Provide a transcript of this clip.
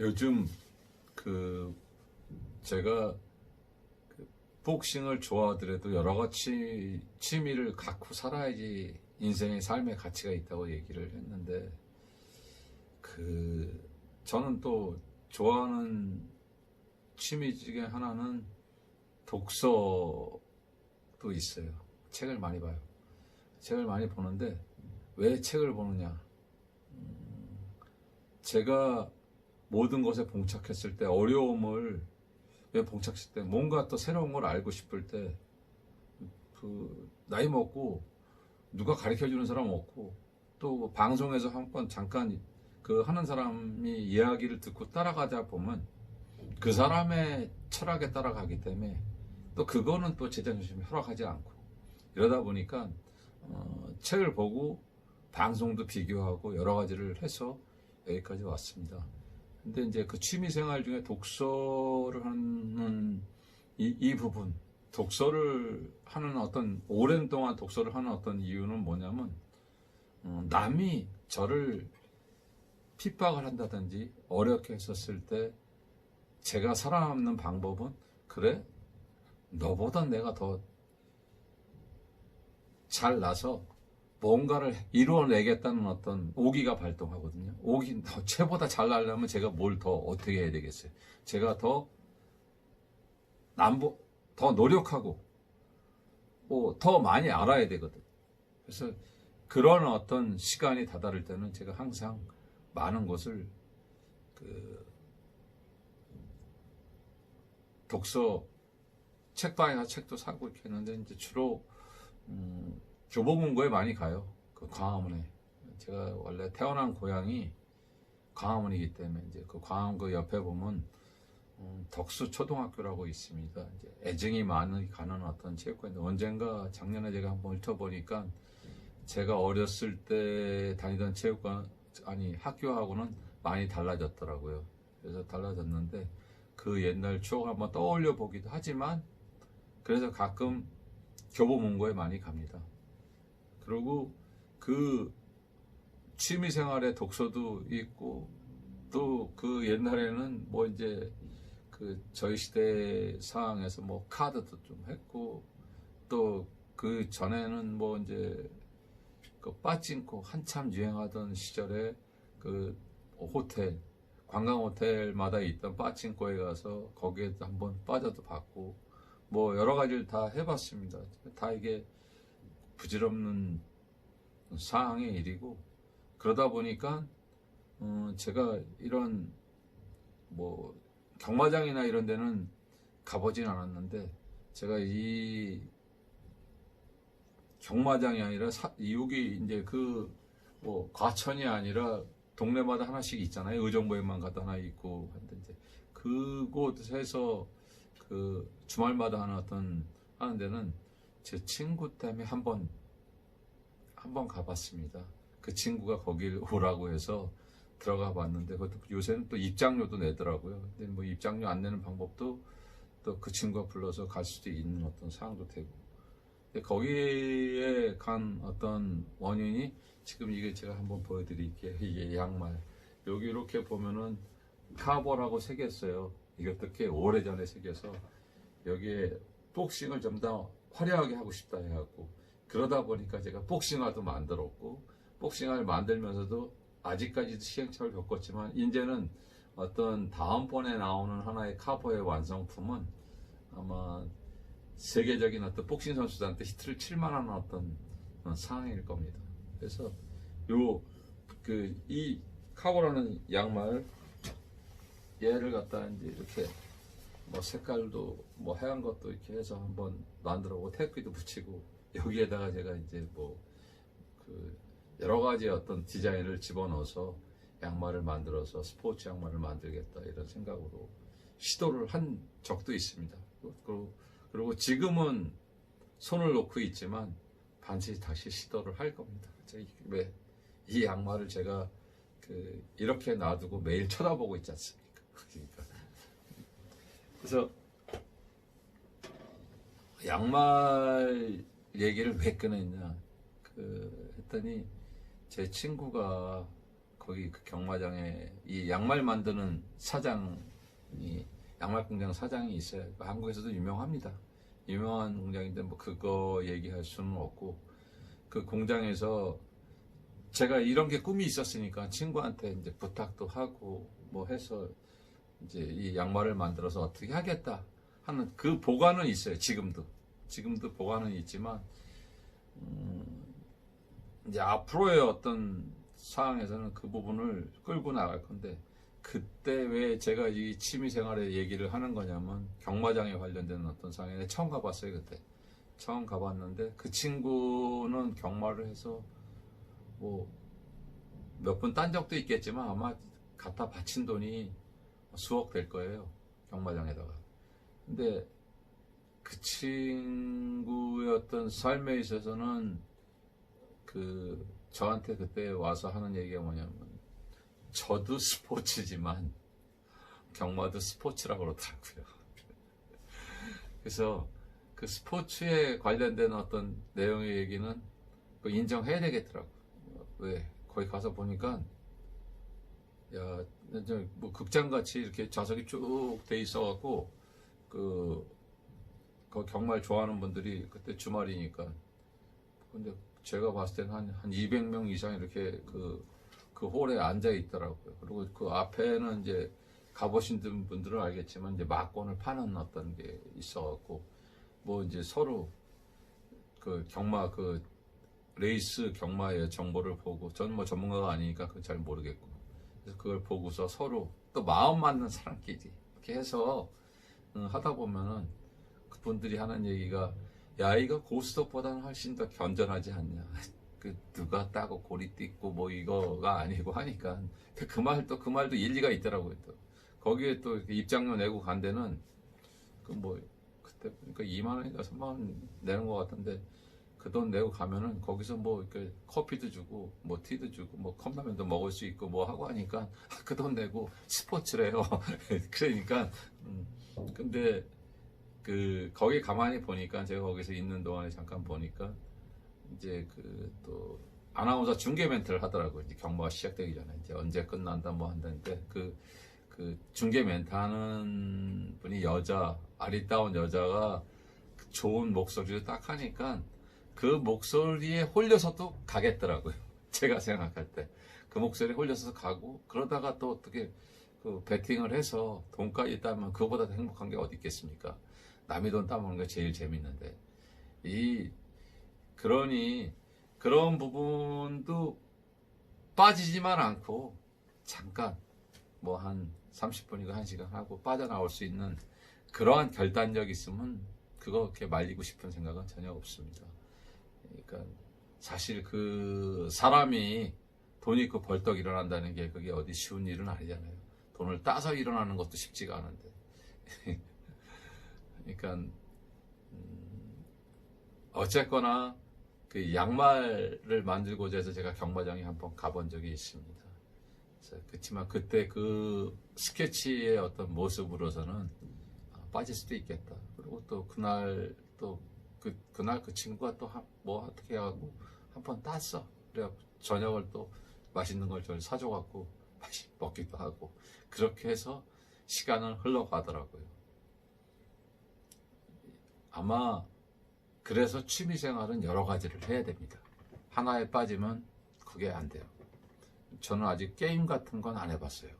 요즘 그 제가 그 복싱을 좋아하더라도 여러 가지 취미를 갖고 살아야지 인생의 삶의 가치가 있다고 얘기를 했는데 그 저는 또 좋아하는 취미 중에 하나는 독서도 있어요. 책을 많이 봐요. 책을 많이 보는데 왜 책을 보느냐? 음, 제가 모든 것에 봉착했을 때 어려움을 왜 봉착했을 때 뭔가 또 새로운 걸 알고 싶을 때 그 나이 먹고 누가 가르쳐 주는 사람 없고 또 방송에서 한 번 잠깐 그 하는 사람이 이야기를 듣고 따라가다 보면 그 사람의 철학에 따라가기 때문에 또 그거는 또 제 자존심이 허락하지 않고 이러다 보니까 어, 책을 보고 방송도 비교하고 여러 가지를 해서 여기까지 왔습니다. 근데 이제 그 취미 생활 중에 독서를 하는 이, 이 부분, 독서를 하는 어떤 오랜 동안 독서를 하는 어떤 이유는 뭐냐면 어, 남이 저를 핍박을 한다든지 어렵게 했었을 때 제가 살아남는 방법은 그래? 너보다 내가 더 잘 나서 뭔가를 이루어내겠다는 어떤 오기가 발동하거든요. 오기, 더, 쟤보다 잘 나려면 제가 뭘 더 어떻게 해야 되겠어요? 제가 더, 남보, 더 노력하고, 뭐, 더 많이 알아야 되거든. 그래서 그런 어떤 시간이 다다를 때는 제가 항상 많은 것을, 그, 독서, 책방에 가 책도 사고 이렇게 했는데, 이제 주로, 음, 교보문고에 많이 가요. 그 광화문에. 제가 원래 태어난 고향이 광화문이기 때문에 이제 그 광화문 그 옆에 보면 음, 덕수 초등학교라고 있습니다. 이제 애증이 많이 가는 어떤 체육관인데 언젠가 작년에 제가 한번 훑어보니까 제가 어렸을 때 다니던 체육관 아니 학교하고는 많이 달라졌더라고요. 그래서 달라졌는데 그 옛날 추억 한번 떠올려 보기도 하지만 그래서 가끔 교보문고에 많이 갑니다. 그리고 그 취미 생활에 독서도 있고 또 그 옛날에는 뭐 이제 그 저희 시대 상황에서 뭐 카드도 좀 했고 또 그 전에는 뭐 이제 그 빠찡코 한참 유행하던 시절에 그 호텔 관광 호텔마다 있던 빠찡코에 가서 거기에 한번 빠져도 봤고 뭐 여러 가지를 다 해봤습니다. 다 이게 부질없는 상황의 일이고 그러다 보니까 어, 제가 이런 뭐 경마장이나 이런 데는 가보진 않았는데 제가 이 경마장이 아니라 사- 여기 이제 그 뭐 과천이 아니라 동네마다 하나씩 있잖아요. 의정부에만 가도 하나 있고 한데 이제 그곳에서 그 주말마다 하는 어떤 하는 데는 제 친구 때문에 한번 한번 가봤습니다. 그 친구가 거길 오라고 해서 들어가 봤는데 그것도 요새는 또 입장료도 내더라고요. 근데 뭐 입장료 안 내는 방법도 또 그 친구가 불러서 갈 수도 있는 어떤 상황도 되고. 근데 거기에 간 어떤 원인이 지금 이게 제가 한번 보여드릴게요. 이게 양말. 여기 이렇게 보면은 카보라고 새겼어요. 이것도 꽤 오래전에 새겨서 여기에 복싱을 좀 더 화려하게 하고 싶다 해갖고 그러다 보니까 제가 복싱화도 만들었고 복싱화를 만들면서도 아직까지도 시행착오를 겪었지만 이제는 어떤 다음번에 나오는 하나의 카보의 완성품은 아마 세계적인 어떤 복싱 선수들한테 히트를 칠 만한 어떤 어, 상황일 겁니다. 그래서 요 그 이 카보라는 양말 얘를 갖다 이제 이렇게 뭐 색깔도 뭐 하얀 것도 이렇게 해서 한번 만들어 보고 태극기도 붙이고 여기에다가 제가 이제 뭐 그 여러 가지 어떤 디자인을 집어넣어서 양말을 만들어서 스포츠 양말을 만들겠다 이런 생각으로 시도를 한 적도 있습니다. 그리고, 그리고 지금은 손을 놓고 있지만 반드시 다시 시도를 할 겁니다. 왜 이 양말을 제가 그 이렇게 놔두고 매일 쳐다보고 있지 않습니까? 그러니까 그래서 양말 얘기를 왜 꺼냈냐 그 했더니 제 친구가 거기 그 경마장에 이 양말 만드는 사장이 양말 공장 사장이 있어요. 그 한국에서도 유명합니다. 유명한 공장인데 뭐 그거 얘기할 수는 없고 그 공장에서 제가 이런 게 꿈이 있었으니까 친구한테 이제 부탁도 하고 뭐 해서 이제 이 양말을 만들어서 어떻게 하겠다 하는 그 보관은 있어요. 지금도 지금도 보관은 있지만 음, 이제 앞으로의 어떤 상황에서는 그 부분을 끌고 나갈 건데 그때 왜 제가 이 취미 생활의 얘기를 하는 거냐면 경마장에 관련된 어떤 상황에 처음 가봤어요 그때 처음 가봤는데 그 친구는 경마를 해서 뭐몇번딴 적도 있겠지만 아마 갖다 바친 돈이 수억 될 거예요 경마장에다가 근데 그 친구의 어떤 삶에 있어서는 그 저한테 그때 와서 하는 얘기가 뭐냐면 저도 스포츠지만 경마도 스포츠라고 그러더라고요. 그래서 그 스포츠에 관련된 어떤 내용의 얘기는 그 인정해야 되겠더라고. 왜? 거기 가서 보니까 야, 이제 뭐 극장 같이 이렇게 좌석이 쭉 돼 있어갖고 그, 그 경말 좋아하는 분들이 그때 주말이니까 근데 제가 봤을 때는 한, 한 200명 이상 이렇게 그, 그 홀에 앉아 있더라고요. 그리고 그 앞에는 이제 가보신 분들은 알겠지만 이제 막권을 파는 어떤 게 있어갖고 뭐 이제 서로 그 경마 그 레이스 경마의 정보를 보고 저는 뭐 전문가가 아니니까 그건 잘 모르겠고 그래서 그걸 보고서 서로 또 마음 맞는 사람끼리 이렇게 해서 음, 하다 보면은 그분들이 하는 얘기가 야 이거 고스톱보다는 훨씬 더 견전하지 않냐? 그 누가 따고 고리 띠고 뭐 이거가 아니고 하니까 그말또그 말도 일리가 있더라고요 또. 거기에 또 입장료 내고 간 데는 그 뭐 그때 그러니까 2만 원인가 3만 원 내는 것 같은데 그 돈 내고 가면은 거기서 뭐 이렇게 커피도 주고 뭐 티도 주고 뭐 컵라면도 먹을 수 있고 뭐 하고 하니까 그 돈 내고 스포츠래요. 그러니까 음, 근데 그 거기 가만히 보니까 제가 거기서 있는 동안에 잠깐 보니까 이제 그 또 아나운서 중계 멘트를 하더라고요. 이제 경마가 시작되기 전에. 이제 언제 끝난다 뭐 한다는데 그, 그 중계 멘트 하는 분이 여자, 아리따운 여자가 그 좋은 목소리를 딱 하니까 그 목소리에 홀려서도 가겠더라고요. 제가 생각할 때. 그 목소리에 홀려서 가고 그러다가 또 어떻게 그 베팅을 해서 돈까지 따면 그거보다 더 행복한 게 어디 있겠습니까? 남의 돈 따먹는 게 제일 재밌는데. 이, 그러니 그런 부분도 빠지지만 않고 잠깐 뭐 한 30분이고 1시간 하고 빠져나올 수 있는 그러한 결단력 있으면 그거 그렇게 말리고 싶은 생각은 전혀 없습니다. 그러니까 사실 그 사람이 돈 있고 벌떡 일어난다는 게 그게 어디 쉬운 일은 아니잖아요. 돈을 따서 일어나는 것도 쉽지가 않은데. 그러니까 음, 어쨌거나 그 양말을 만들고자 해서 제가 경마장에 한번 가본 적이 있습니다. 그렇지만 그때 그 스케치의 어떤 모습으로서는 아, 빠질 수도 있겠다. 그리고 또 그날 또 그, 그날 그 친구가 또 뭐 어떻게 하고 한 번 땄어. 그래 저녁을 또 맛있는 걸 저를 사줘갖고 맛이 먹기도 하고 그렇게 해서 시간은 흘러가더라고요. 아마 그래서 취미 생활은 여러 가지를 해야 됩니다. 하나에 빠지면 그게 안 돼요. 저는 아직 게임 같은 건 안 해봤어요.